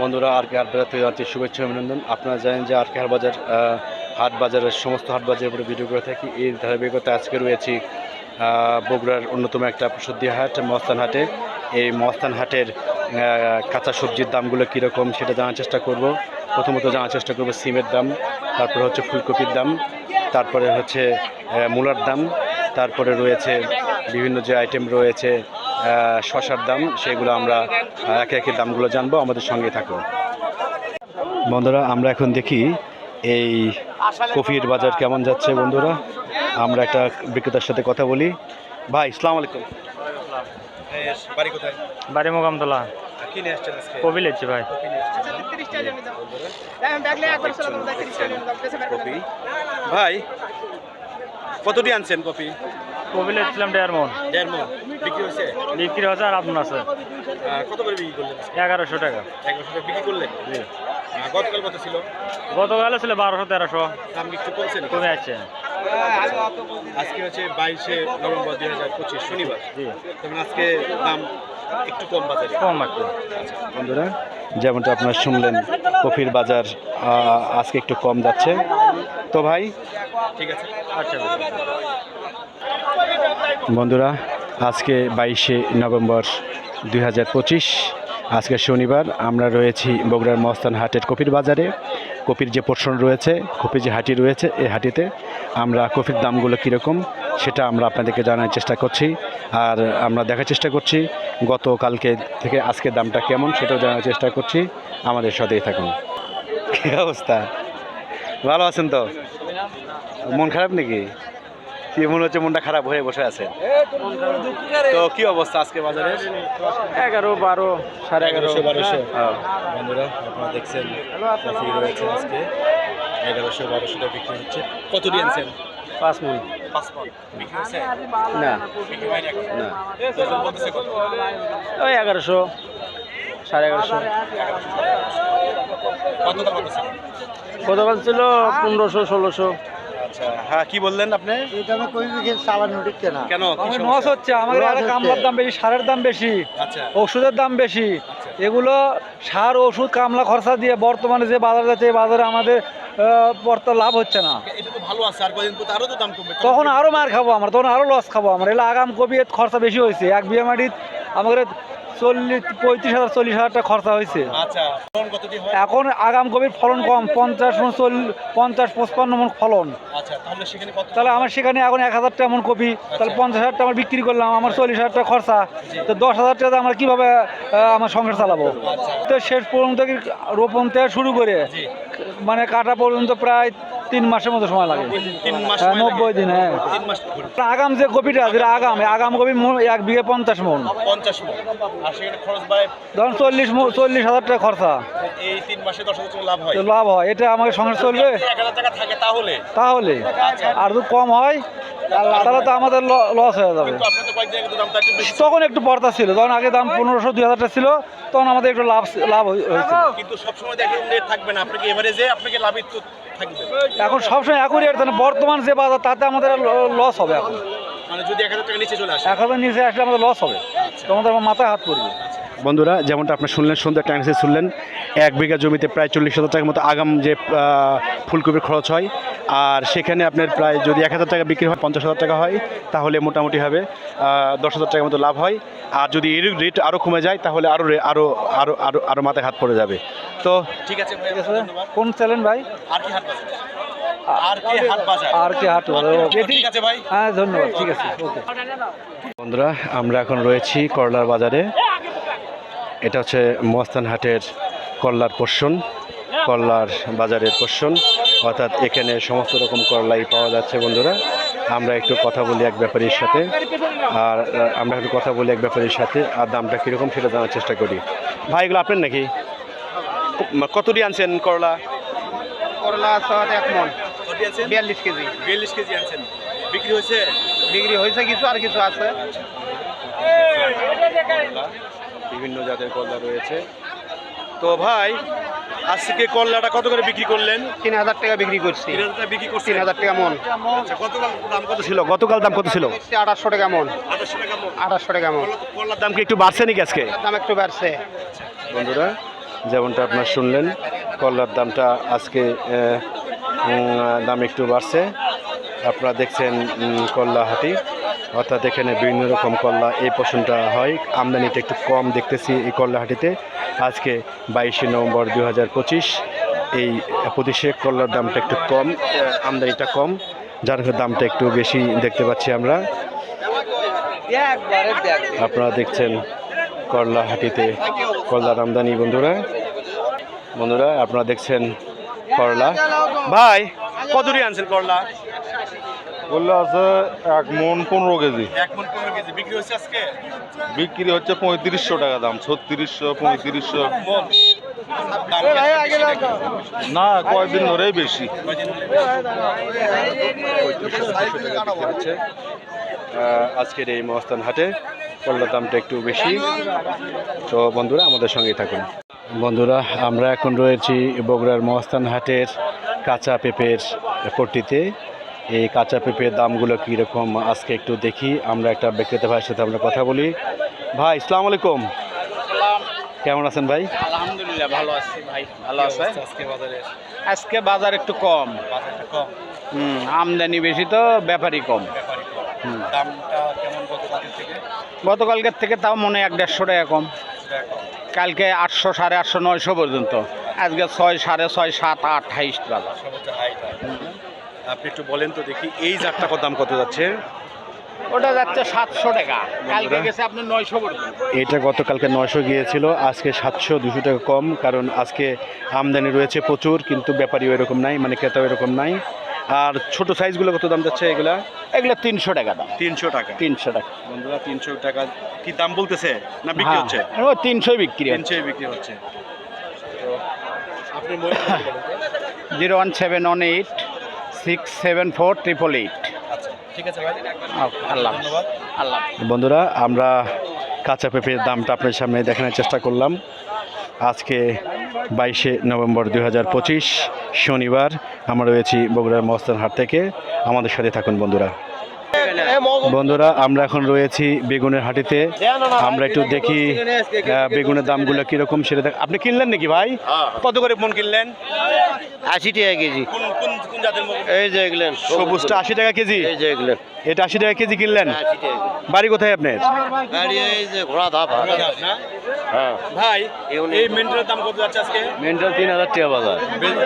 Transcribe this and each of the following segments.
বন্ধুরা, আর কে হাট বাজার থেকে জানছি শুভেচ্ছা অভিনন্দন। আপনারা জানেন যে আর কে হাট বাজার হাট বাজারের সমস্ত হাট বাজারের উপরে ভিডিও করে থাকি। এই ধারাবাহিকতা আজকে রয়েছি বগুড়ার অন্যতম একটা প্রসিদ্ধি হাট মস্তান হাটে। এই মস্তান হাটের কাঁচা সবজির দামগুলো কীরকম সেটা জানার চেষ্টা করব। প্রথমত জানার চেষ্টা করব সিমের দাম, তারপরে হচ্ছে ফুলকপির দাম, তারপরে হচ্ছে মূলার দাম, তারপরে রয়েছে বিভিন্ন যে আইটেম রয়েছে শসার দাম সেগুলো আমরা একে একে দামগুলো জানব আমাদের সঙ্গে থাকুন। বন্ধুরা আমরা এখন দেখি এই কফির বাজার কেমন যাচ্ছে বন্ধুরা। আমরা একটা বিক্রেতার সাথে কথা বলি। ভাই ইসলাম আলাইকুম। বাড়ি কোথায়? বাড়ি মোকামতলা। কি নিয়ে আসছেন আজকে? কবি লেছি ভাই। ভাই কতটি আনছেন কপি কবি লেছিলাম দেড় মন। দেড় মন। বিক্রি হয়েছে? বিক্রি হচ্ছে আর আপনার আছে। কত করে বিক্রি করলেন? এগারোশো টাকা। এক বছর বিক্রি করলেন? জি। গতকাল কত ছিল? গতকালে ছিল বারোশো তেরোশো। দাম কি একটু কমছে? কমে যাচ্ছে আজকে হচ্ছে বাইশে নভেম্বর দুই হাজার পঁচিশ শনিবার। জি। তখন আজকে দাম একটু কম বাজারে। কম একটু বন্ধুরা যেমনটা আপনারা শুনলেন কফির বাজার আজকে একটু কম যাচ্ছে। তো ভাই? ঠিক আছে। আচ্ছা। বন্ধুরা, আজকে বাইশে নভেম্বর দুই হাজার পঁচিশ, আজকে শনিবার আমরা রয়েছি বগুড়ার মস্তান হাটের কপির বাজারে। কপির যে পোর্শন রয়েছে, কপির যে হাটি রয়েছে এই হাটিতে আমরা কপির দামগুলো কীরকম, সেটা আমরা আপনাদেরকে জানার চেষ্টা করছি। আর আমরা দেখার চেষ্টা করছি, গতকালকে থেকে আজকের দামটা কেমন, সেটাও জানার চেষ্টা করছি। আমাদের সাথেই থাকুন। কী অবস্থা? ভালো আছেন তো? মন খারাপ নাকি? কি মনে হচ্ছে মনটা খারাপ হয়ে বসে আছে। তো কি অবস্থা আজকে বাজারে? এগারো বারো সাড়ে এগারোশো বারোশো। বন্ধুরা আপনারা দেখছেন রয়েছে আজকে। এগারোশো বারোশোটা বিক্রি হচ্ছে। কত দিয়েছেন পাঁচ মন। পাঁচ পন বিক্রি হয়েছে? না। ওই এগারোশো সাড়ে এগারোশো। কত দাম ছিল পনেরোশো ষোলোশো। আচ্ছা হ্যাঁ কি বললেন আপনি? কই চালানো কেন। লস হচ্ছে আমাদের হচ্ছে। কামলার দাম বেশি সারের দাম বেশি আচ্ছা। ওষুধের দাম বেশি। এগুলো সার ওষুধ কামলা খরচা দিয়ে বর্তমানে যে বাজার যাচ্ছে এই বাজারে আমাদের বর্ত লাভ হচ্ছে না। এটা তো ভালো আছে আর কদিন পর আরও তো দাম কমবে। তখন আরও মার খাব আমরা তখন আরও লস খাব আমরা। এগুলো আগাম কবি খরচা বেশি হয়েছে। এক বিয়ে মাটিত আমাদের চল্লিশ পঁয়ত্রিশ হাজার চল্লিশ হাজার টাকা খরচা হয়েছে। আচ্ছা এখন আগাম কবির ফলন কম পঞ্চাশ পঞ্চাশ পঁচপান্ন মন ফলন। আচ্ছা তাহলে আমার সেখানে এখন এক হাজার টাকা মন কপি তাহলে পঞ্চাশ হাজার টাকা আমার বিক্রি করলাম আমার চল্লিশ হাজার টাকা খরচা। তো দশ হাজার টাকা আমরা কীভাবে আমার সংসার চালাবো? তো শেষ পর্যন্ত রোপণ থেকে শুরু করে মানে কাটা পর্যন্ত প্রায় তিন মাসের মতো সময় লাগে। হ্যাঁ, নব্বই দিন হ্যাঁ। আগাম যে কপিটা যেটা আগাম আগাম কপি এক বিঘে পঞ্চাশ মন। ধরুন চল্লিশ চল্লিশ হাজার টাকা খরচা। লাভ হয়? এটা আমাকে সংসার চলবে? তাহলে? তাহলে। আর যদি কম হয় তাহলে তো আমাদের লস হয়ে যাবে। তখন একটু পর্দা ছিল। তখন আগে দাম পনেরোশো দুই হাজার টাকা ছিল তখন আমাদের একটু লাভ লাভ হয়েছে। কিন্তু সবসময় দেখেন থাকবে না। আপনাকে এভারেজে আপনাকে থাকবে এখন সবসময় থাকে বর্তমান যে বাজার তাতে আমাদের লস হবে এখন। মানে যদি এক হাজার টাকা নিচে চলে আসে। এক হাজার নিচে আসলে আমাদের লস হবে। তোমাদের মাথায় হাত পড়বে। বন্ধুরা যেমনটা আপনি শুনলেন একটা অ্যানালিসিস শুনলেন এক বিঘা জমিতে প্রায় চল্লিশ হাজার টাকার মতো আগাম যে ফুলকপির খরচ হয় আর সেখানে আপনার প্রায় যদি এক হাজার টাকা বিক্রি হয় পঞ্চাশ হাজার টাকা হয় তাহলে মোটামুটি হবে দশ হাজার টাকার মতো লাভ হয়। আর যদি এর রেট আরও কমে যায় তাহলে আরও আরও আরও আরও আরও মাথায় হাত পড়ে যাবে। তো ঠিক আছে কোন চ্যালেঞ্জ ভাই? আর কি হাট আর কি হাট বাজার? আর কি হাট ঠিক আছে ভাই। হ্যাঁ ধন্যবাদ ঠিক আছে বন্ধুরা আমরা এখন রয়েছি করলার বাজারে। এটা হচ্ছে মস্তান হাটের করলার পোষণ করলার বাজারের পোষণ। অর্থাৎ এখানে সমস্ত রকম করলাই পাওয়া যাচ্ছে বন্ধুরা। আমরা একটু কথা বলি এক ব্যাপারীর সাথে। আর আমরা একটু কথা বলি এক ব্যাপারীর সাথে। আর দামটা কীরকম সেটা জানার চেষ্টা করি। ভাই এগুলো আপনার নাকি? কতটি আনছেন করলা? করলা এক মন। বিয়াল্লিশ কেজি। বিয়াল্লিশ কেজি আনছেন। বিক্রি হয়েছে? বিক্রি হয়েছে কিছু আর কিছু আছে। বিভিন্ন জাতের করলা রয়েছে। তো ভাই আজকে করলাটা কত করে বিক্রি করলেন? তিন হাজার টাকা বিক্রি করছি। তিন হাজার টাকা বিক্রি করছেন? তিন হাজার টাকা মন। আচ্ছা, গতকাল দাম কত ছিল? গতকাল দাম কত ছিল? আঠাশশো টাকা মন। আঠাশশো টাকা মণ। আঠাশশো টাকা মন। করলার দাম কি একটু বাড়ছে নাকি আজকে? দাম একটু বাড়ছে। বন্ধুরা যেমনটা আপনার শুনলেন করলার দামটা আজকে দাম একটু বাড়ছে। আপনারা দেখছেন করলা হাটি অর্থাৎ এখানে বিভিন্ন রকম করলা এই পশনটা হয়। আমদানিটা একটু কম দেখতেছি এই করলা হাটিতে আজকে বাইশে নভেম্বর দু হাজার পঁচিশ, এই পঁচিশে করলার দামটা একটু কম, আমদানিটা কম, যার দামটা একটু বেশি দেখতে পাচ্ছি আমরা। আপনারা দেখছেন করলা হাটিতে করলার আমদানি, বন্ধুরা। বন্ধুরা, আপনারা দেখছেন করলা ভাই, কত আনছেন করলা বললে আছে এক মন পনেরো কেজি। এক মন পনেরো কেজি। বিক্রি হচ্ছে আজকে? বিক্রি হচ্ছে পঁয়ত্রিশশো টাকা দাম ছত্রিশশো পঁয়ত্রিশশো। না কয়েকদিন ধরেই বেশি। আজকের এই মহস্থান হাটে করলার দামটা একটু বেশি। তো বন্ধুরা আমাদের সঙ্গেই থাকুন। বন্ধুরা আমরা এখন রয়েছি বগুড়ার মহস্থান হাটের কাঁচা পেঁপের পট্টিতে। এই কাঁচা পেঁপের দামগুলো কীরকম আজকে একটু দেখি আমরা একটা বিক্রেতা ভাইয়ের সাথে আমরা কথা বলি। ভাই ইসলাম আলাইকুম। কেমন আছেন ভাই? আলহামদুলিল্লাহ ভালো আছি ভাই। ভালো আছে আজকে বাজারে? আজকে বাজার একটু কম। কম? হুম আমদানি বেশি তো ব্যাপারই কম। হুম। গতকালকের থেকে? তাও মনে হয় এক দেড়শো টাকা কম। কালকে আটশো সাড়ে আটশো নয়শো পর্যন্ত। আজকে ছয় সাড়ে ছয় সাত আট হাইস্ট বাজার। আপনি একটু বলেন তো দেখি এই জাতটা কত দাম কত যাচ্ছে? ওটা যাচ্ছে সাতশো টাকা। কালকে। গেছে আপনার নয়শো পর্যন্ত এটা গতকালকে নয়শো গিয়েছিল আজকে সাতশো দুশো টাকা কম কারণ আজকে আমদানি রয়েছে প্রচুর কিন্তু ব্যাপারীও এরকম নাই মানে ক্রেতাও এরকম নাই। আর ছোট সাইজগুলো কত দাম যাচ্ছে এগুলা? এগুলো তিনশো টাকা দাম। তিনশো টাকা। তিনশো টাকা। বন্ধুরা তিনশো টাকা কি দাম বলতেছে না বিক্রি হচ্ছে? হ্যাঁ, ও তিনশোই বিক্রি হচ্ছে। তিনশোই বিক্রি হচ্ছে। তো আপনি zero one seven one eight. Six seven four triple eight আল্লাহ। আল্লাহ। বন্ধুরা আমরা কাঁচা পেঁপের দামটা আপনার সামনে দেখানোর চেষ্টা করলাম। আজকে বাইশে নভেম্বর দুই হাজার পঁচিশ শনিবার আমরা রয়েছি বগুড়ার মস্তান হাট থেকে। আমাদের সাথে থাকুন বন্ধুরা। বন্ধুরা আমরা এখন রয়েছি বেগুনের হাটিতে। আমরা একটু দেখি বেগুনের দামগুলো কীরকম সেটা দেখ আপনি কিনলেন নাকি ভাই? কত করে মন কিনলেন? আশি টাকা কেজি। এই যে এগুলেন সবুজটা আশি টাকা কেজি? এই যে এগুলেন এটা আশি টাকা কেজি কিনলেন? বাড়ি কোথায় আপনার? গাড়ি এই যে ঘোড়া ধাপ। হ্যাঁ। ভাই এগুলো- এই মেন্টালের দাম কত যাচ্ছে আজকে? মেন্টাল তিন হাজার টাকা বাজার।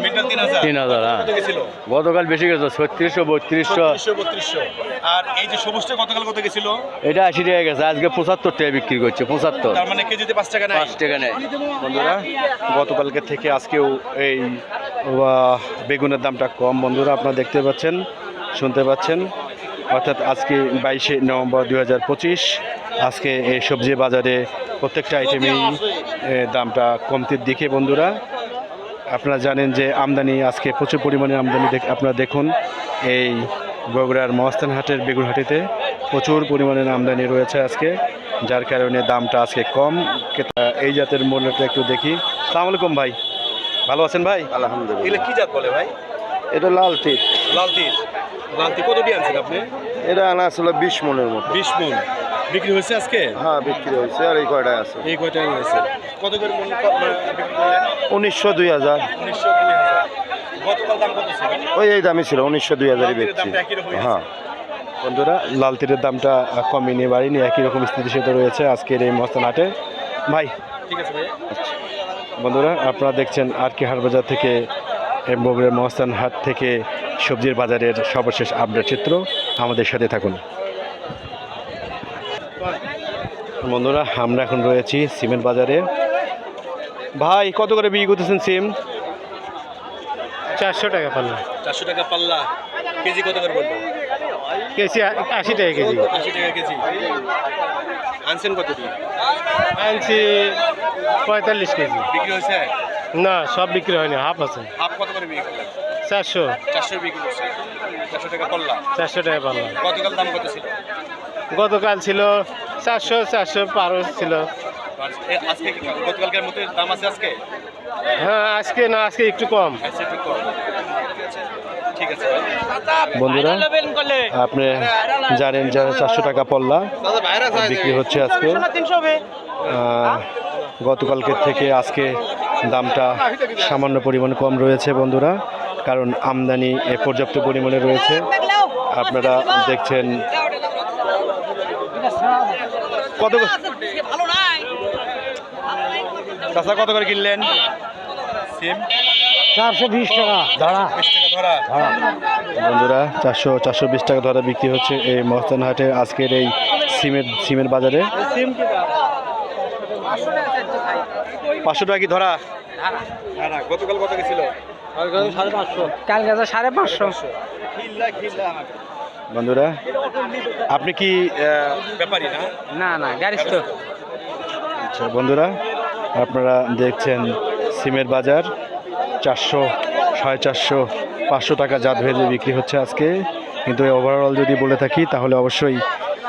মেন্টাল তিন হাজার? তিন হাজার হ্যাঁ। গতকাল বেশি গেছে ছত্রিশশো বত্রিশশো। ছত্রিশশো বত্রিশশো। আর এই যে সবুজটা গতকাল কত গেছিল? এটা আশি টাকা গেছে আজকে পঁচাত্তর টাকা বিক্রি করছে পঁচাত্তর। তার মানে কেজিতে পাঁচ টাকা নাই? পাঁচ টাকা নেয় বন্ধুরা গতকালকে থেকে আজকেও এই বেগুনের দামটা কম। বন্ধুরা আপনারা দেখতে পাচ্ছেন শুনতে পাচ্ছেন। অর্থাৎ আজকে বাইশে নভেম্বর দুই হাজার পঁচিশ আজকে এই সবজি বাজারে প্রত্যেকটা আইটেমেই দামটা কমতির দিকে বন্ধুরা। আপনারা জানেন যে আমদানি আজকে প্রচুর পরিমাণে আমদানি দেখ- আপনারা দেখুন এই বগুড়ার মহাস্থান হাটের বেগুন হাটিতে প্রচুর পরিমাণের আমদানি রয়েছে আজকে যার কারণে দামটা আজকে কম। এই জাতের মূল্যটা একটু দেখি। সালাম আলাইকুম ভাই। ভালো আছেন ভাই? আলহামদুলিল্লাহ। কি জাত বলে ভাই? এটা লাল তীর। লালতি লালতি কত দিয়ে আনছেন আপনি? এটা আনা আসলে বিশ মনের মতো। বিশ মন। বিক্রি হয়েছে আজকে? হ্যাঁ বিক্রি হয়েছে আর এই কয়টায় আছে। এই কয়টাই হয়েছে? কত করে মন উনিশশো দুই হাজার। উনিশশো দুই হাজার গতকাল দাম কত ছিল ওই এই দামই ছিল উনিশশো দুই হাজারই বেচছি? হ্যাঁ। বন্ধুরা লাল তীরের দামটা আহ, কমেনি বাড়েনি একই রকম স্থিতিশীল রয়েছে আজকের এই মস্তান হাটে ভাই ঠিক আছে ভাই বন্ধুরা আপনারা দেখছেন আর কে হাট বাজার থেকে বগুড়ার মহস্তান হাট থেকে সবজির বাজারের সর্বশেষ আপডেট চিত্র। আমাদের সাথে থাকুন। বন্ধুরা আমরা এখন রয়েছি সিমেন্ট বাজারে। ভাই কত করে বিক্রি করতেছেন সিম? চারশো টাকা পাল্লা। চারশো টাকা পাল্লা। কেজি কত করে বলব? কেজি আশি টাকা কেজি। আশি টাকা কেজি। আনছেন কত আনছি পঁয়তাল্লিশ কেজি। বিক্রি হয়েছে? না সব বিক্রি হয়নি হাফ আছে। হাফ কত করে বিক্রি চারশো। চারশো বিক্রি করছে। চারশো টাকা পাল্লা। চারশো টাকা পাল্লা। গতকাল দাম কত ছিল? গতকাল ছিল চারশো চারশো পারো ছিল। আজকে গতকালকার মতো দাম আছে আজকে? হ্যাঁ আজকে না আজকে একটু কম। একটু কম। বন্ধুরা আপনি জানেন যে চারশো টাকা পল্লা বিক্রি হচ্ছে আজকে। গতকালকের থেকে আজকে দামটা সামান্য পরিমাণে কম রয়েছে বন্ধুরা কারণ আমদানি এ, পর্যাপ্ত পরিমাণে রয়েছে। আপনারা দেখছেন কত করে- চাচা কত করে কিনলেন? সিম চারশো বিশ টাকা ধরা। বন্ধুরা চারশো চারশো বিশ টাকা ধরা বিক্রি হচ্ছে এই মহস্তান হাটে আজকের এই সিমের সিমের বাজারে। পাঁচশো টাকা কি ধরা? গতকাল কত গেছিল? সাড়ে পাঁচশো। বন্ধুরা আপনি কি ব্যাপারী না? না না গাড়ি তো আচ্ছা বন্ধুরা আপনারা দেখছেন সিমের বাজার চারশো সাড়ে চারশো। পাঁচশো টাকা জাত ভেজে বিক্রি হচ্ছে আজকে। কিন্তু ওভারঅল যদি বলে থাকি, তাহলে অবশ্যই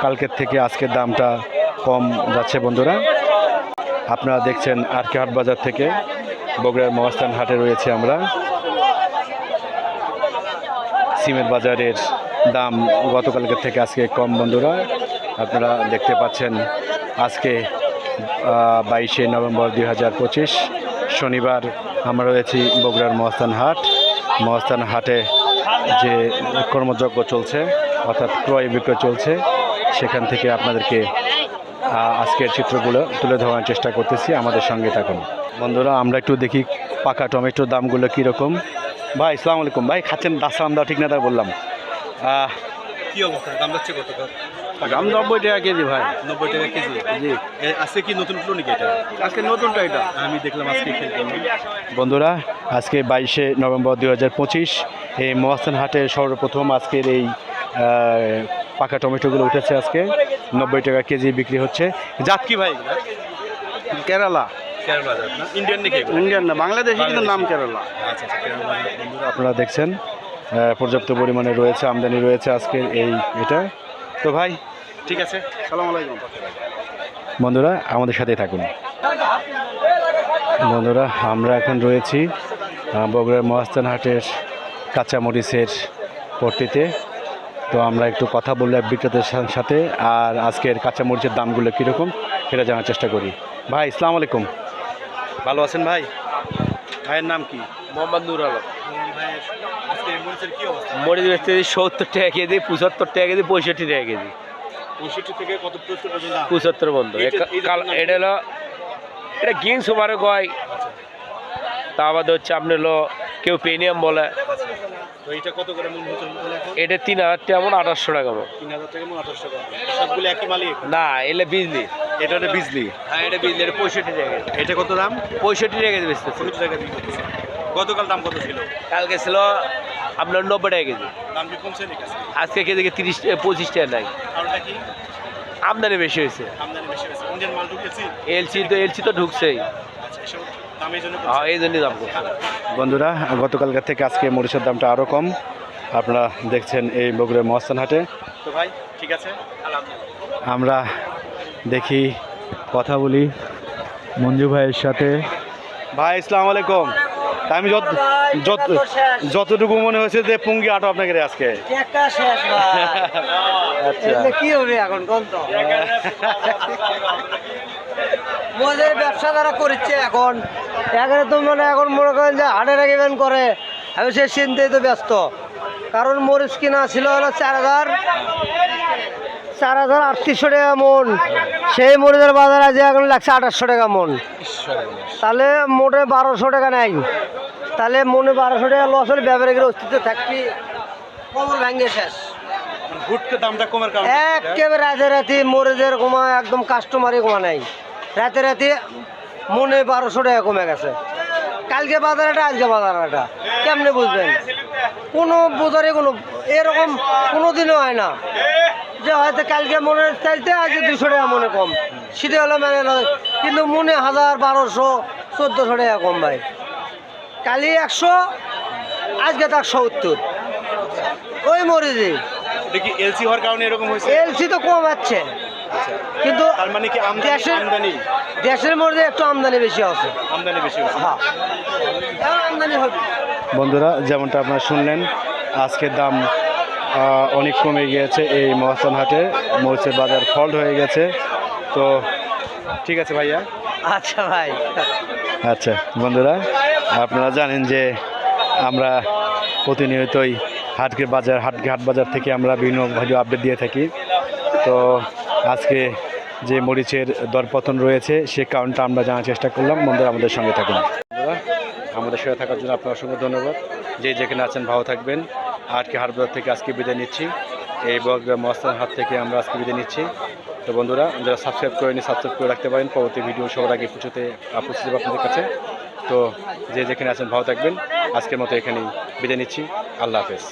কালকের থেকে আজকের দামটা কম যাচ্ছে বন্ধুরা। আপনারা দেখছেন আর কে হাট বাজার থেকে, বগুড়ার মহাস্থান হাটে রয়েছে আমরা। সিমের বাজারের দাম গতকালকের থেকে আজকে কম বন্ধুরা। আপনারা দেখতে পাচ্ছেন আজকে বাইশে নভেম্বর দুই হাজার পঁচিশ শনিবার আমরা রয়েছি বগুড়ার মহস্থান হাট। মহস্থান হাটে যে কর্মযজ্ঞ চলছে, অর্থাৎ ক্রয় বিক্রয় চলছে, সেখান থেকে আপনাদেরকে আজকের চিত্রগুলো তুলে ধরার চেষ্টা করতেছি আমাদের সঙ্গে থাকুন। বন্ধুরা, আমরা একটু দেখি পাকা টমেটোর দামগুলো কীরকম। ভাই ইসলাম আলাইকুম। ভাই, খাচ্ছেন দাসাম দাও ঠিক না তাই বললাম। কি অবস্থা? দাম যাচ্ছে কত? দাম নব্বই টাকা কেজি ভাই। নব্বই টাকা কেজি? জি। আজকে কি নতুন ফ্লো নাকি এটা? আজকে নতুনটা এটা। আমি দেখলাম আজকে বন্ধুরা আজকে বাইশে নভেম্বর দুই হাজার পঁচিশ এই মহাস্থান হাটে সর্বপ্রথম আজকের এই পাকা টমেটোগুলো উঠেছে আজকে। নব্বই টাকা কেজি বিক্রি হচ্ছে। জাত কি ভাই? কেরালা। ইন্ডিয়ান না? বাংলাদেশি কিন্তু নাম কেরালা। আচ্ছা আচ্ছা আপনারা দেখছেন পর্যাপ্ত পরিমাণে রয়েছে আমদানি রয়েছে আজকের এই এটা। তো ভাই ঠিক আছে। সালাম আলাইকুম। বন্ধুরা আমাদের সাথেই থাকুন। বন্ধুরা আমরা এখন রয়েছি বগুড়ার মহাস্থান হাটের কাঁচামরিচের পট্টিতে। তো আমরা একটু কথা বললে বিক্রেতার সাথে আর আজকের কাঁচামরিচের দামগুলো কীরকম সেটা জানার চেষ্টা করি। ভাই ইসলাম আলাইকুম। ভালো আছেন ভাই? ভাইয়ের নাম কি? মোহাম্মদ নুর আলম। মরিচ বেচতে সত্তর টাকা কেজি পঁচাত্তর টাকা কেজি পঁয়ষট্টি টাকা কেজি। পঁয়ষট্টি থেকে কত পর্যন্ত পঁচাত্তর বন্ধ। এটা- এটা কাল- এটা হলো এটা গিন সুপারে কয় তা বাদে হচ্ছে আপনি হলো কেউ পেনিয়াম বলে। এটা কত করে তিন হাজার টাকা মন আঠাশশো টাকা তিন হাজার টাকা মূল আঠাশশো টাকা সবগুলো একই মালিক? না এলে বিজলি। এটা হচ্ছে বিজলি হ্যাঁ এটা বিজলি এটা পঁয়ষট্টি টাকা এটা কত দাম? পঁয়ষট্টি টাকা কেজি বেচতেছে। পঁচিশ টাকা গতকাল দাম কত ছিল? কালকে ছিল আপনার নব্বই টাকা কেজি। দাম কি কমছে আজকে? কেজিকে তিরিশ পঁচিশ টাকা নাই। আমদানি বেশি হয়েছে। এলসি তো এলসি তো ঢুকছেই। আচ্ছা দাম এই জন্য হ্যাঁ জন্যই দাম বন্ধুরা গতকালকার থেকে আজকে মরিচের দামটা আরও কম। আপনারা দেখছেন এই বগুড়ার মহস্থান হাটে। তো ভাই ঠিক আছে? আমরা দেখি কথা বলি মঞ্জু ভাইয়ের সাথে। ভাই ইসলাম আলাইকুম। আমি যত যত যতটুকু মনে হয়েছে যে পুঙ্গি আটো আপনাকে রে আজকে। একটা শেষ আচ্ছা। কি হবে এখন কোন তো? মোদের ব্যবসা যারা করছে এখন। এখানে তো মানে এখন মনে করেন যে হাটের এগেমেন করে। আমি সে চিন্তায় তো ব্যস্ত। কারণ মরিচ কিনা ছিল হলো চার হাজার। চার হাজার আটত্রিশশো টাকা মন। সেই মরিচের বাজার আজ এখন লাগছে আঠাশশো টাকা মন। তাহলে মোটে বারোশো টাকা নাই। তাহলে মনে বারোশো টাকা লস হলে ব্যাপারীর অস্তিত্ব থাকবি। কমর ভেঙে শেষ। কারণ একেবারে রাতে রাতে মরিচের কমা একদম কাস্টমারই কমা নাই। রাতে রাতে মনে বারোশো টাকা কমে গেছে। কালকে বাজারটা আজকে বাজারটা কেমনে বুঝবেন? কোনো বোঝারে কোনো এরকম কোনো দিনও হয় না। যে হয়তো কালকে মনে চাইতে আজকে দুশো টাকা মনে কম। সেটা হলো মানে না। কিন্তু মনে হাজার বারোশো চোদ্দোশো টাকা কম ভাই। কালি একশো আজকে তার সত্তর ওই মরিচে। এটা কি এলসি হওয়ার কারণে এরকম হয়েছে? এলসি তো কমাচ্ছে কিন্তু তার মানে কি দেশের আমদানি? দেশের মধ্যে একটু আমদানি বেশি আছে। আমদানি বেশি হ্যাঁ। আমদানি হবে। বন্ধুরা যেমনটা আপনারা শুনলেন আজকের দাম অনেক কমে গিয়েছে এই মহাস্থান হাটে মরিচের বাজার ফল্ট হয়ে গেছে। তো ঠিক আছে ভাইয়া? আচ্ছা ভাই। আচ্ছা বন্ধুরা আপনারা জানেন যে আমরা প্রতিনিয়তই হাটকে বাজার হাটকে হাট বাজার থেকে আমরা বিভিন্ন ভিডিও আপডেট দিয়ে থাকি। তো আজকে যে মরিচের দরপতন রয়েছে সে কারণটা আমরা জানার চেষ্টা করলাম। বন্ধুরা আমাদের সঙ্গে থাকুন। বন্ধুরা আমাদের সঙ্গে থাকার জন্য আপনার অসংখ্য ধন্যবাদ। যে যেখানে আছেন ভালো থাকবেন। আটকে হাটবাজার থেকে আজকে বিদায় নিচ্ছি। এই বগুড়া মস্তান হাত থেকে আমরা আজকে বিদায় নিচ্ছি। তো বন্ধুরা, যারা সাবস্ক্রাইব করেনি সাবস্ক্রাইব করে রাখতে পারেন। পরবর্তী ভিডিও সবার আগে পৌঁছতে পৌঁছে দেবো আপনাদের কাছে। তো যে যেখানে আছেন, ভালো থাকবেন। আজকের মতো এখানেই বিদায় নিচ্ছি। আল্লাহ হাফেজ।